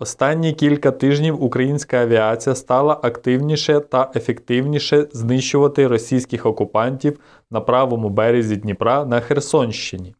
Останні кілька тижнів українська авіація стала активніше та ефективніше знищувати російських окупантів на правому березі Дніпра на Херсонщині.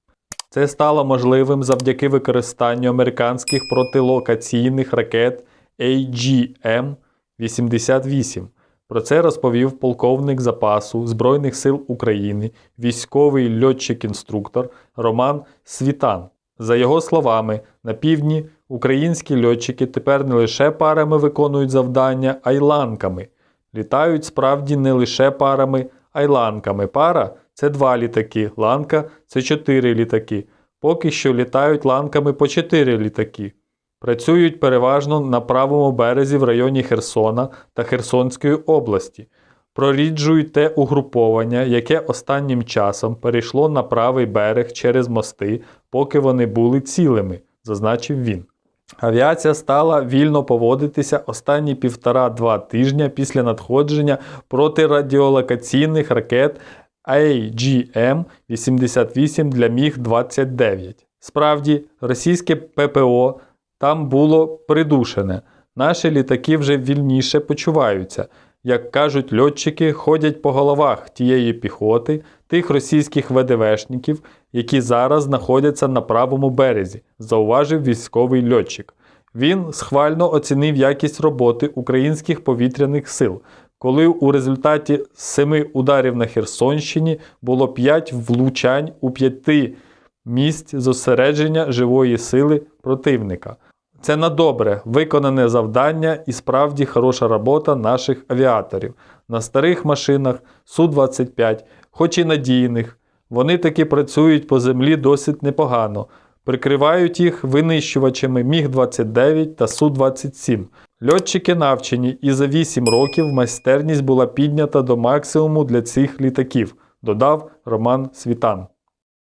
Це стало можливим завдяки використанню американських протилокаційних ракет AGM-88. Про це розповів полковник запасу Збройних сил України, військовий льотчик-інструктор Роман Світан. За його словами, на півдні українські льотчики тепер не лише парами виконують завдання, а й ланками. Літають справді не лише парами, а й ланками. Пара це два літаки, ланка це чотири літаки. Поки що літають ланками по чотири літаки. Працюють переважно на правому березі в районі Херсона та Херсонської області. Проріджують те угруповання, яке останнім часом перейшло на правий берег через мости, поки вони були цілими, зазначив він. Авіація стала вільно поводитися останні півтора-два тижня після надходження протирадіолокаційних ракет AGM-88 для Міг-29. Справді, російське ППО там було придушене. Наші літаки вже вільніше почуваються. Як кажуть льотчики, ходять по головах тієї піхоти, тих російських ВДВшників, які зараз знаходяться на правому березі, зауважив військовий льотчик. Він схвально оцінив якість роботи українських повітряних сил, коли у результаті семи ударів на Херсонщині було 5 влучань у п'яти місць зосередження живої сили противника. Це на добре виконане завдання і справді хороша робота наших авіаторів. На старих машинах Су-25, хоч і надійних, вони таки працюють по землі досить непогано, прикривають їх винищувачами Міг-29 та Су-27. Льотчики навчені, і за 8 років майстерність була піднята до максимуму для цих літаків, додав Роман Світан.